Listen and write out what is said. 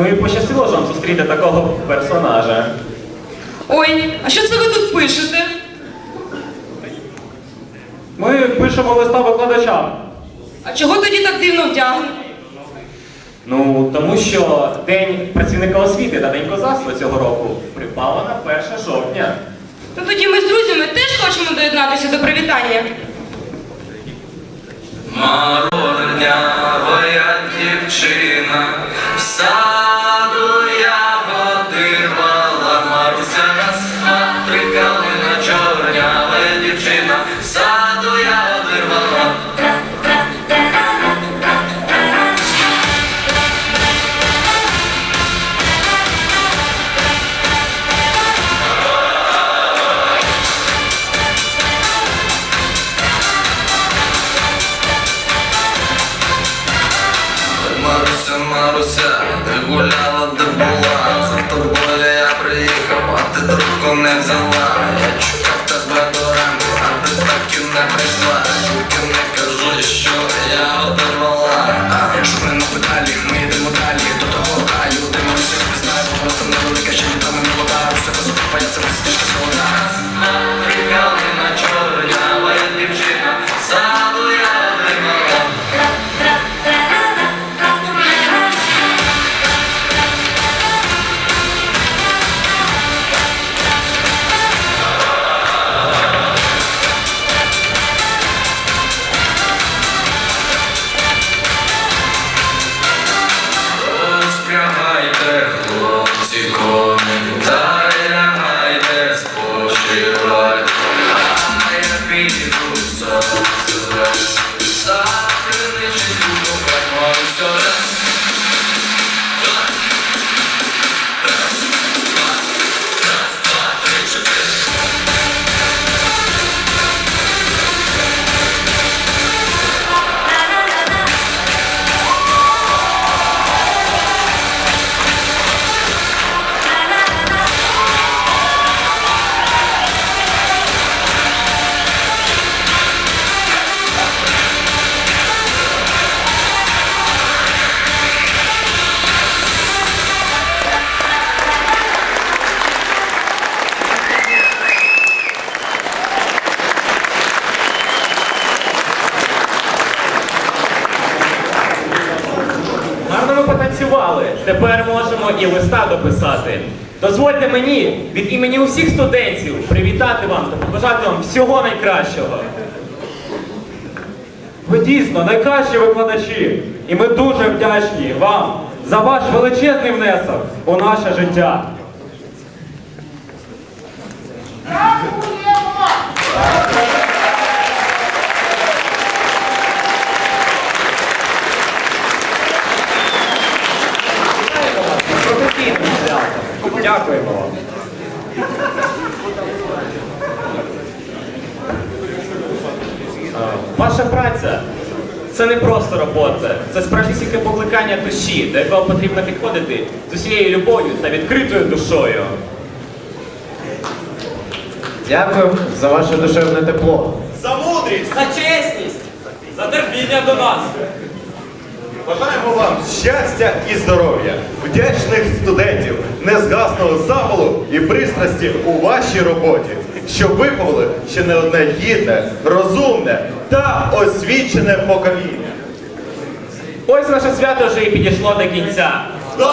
Ну і пощастило ж вам зустріти такого персонажа. Ой, а що це ви тут пишете? Ми пишемо листа викладачам. А чого тоді так дивно вдягнені? Ну, тому що День працівника освіти та День козацтва цього року припало на 1 жовтня. Ну тоді ми з друзями теж хочемо доєднатися до привітання. Марурнявая дівчина, в Маруся, Маруся, не гуляла, де була, за тобою я приїхав, а ти трубку не взяла. Гарно. Тепер можемо і листа дописати. Дозвольте мені від імені усіх студентів привітати вам та побажати вам всього найкращого. Ви дійсно найкращі викладачі, і ми дуже вдячні вам за ваш величезний внесок у наше життя. Дякуємо вам. Ваша праця це не просто робота, це справжнісіньке покликання душі, до якого потрібно підходити з усією любов'ю та відкритою душою. Дякую за ваше душевне тепло. За мудрість! За чесність, за терпіння до нас. Бажаємо вам щастя і здоров'я, вдячних студентів, незгасного запалу і пристрасті у вашій роботі, щоб виховали ще не одне гідне, розумне та освічене покоління. Ось наше свято вже і підійшло до кінця. До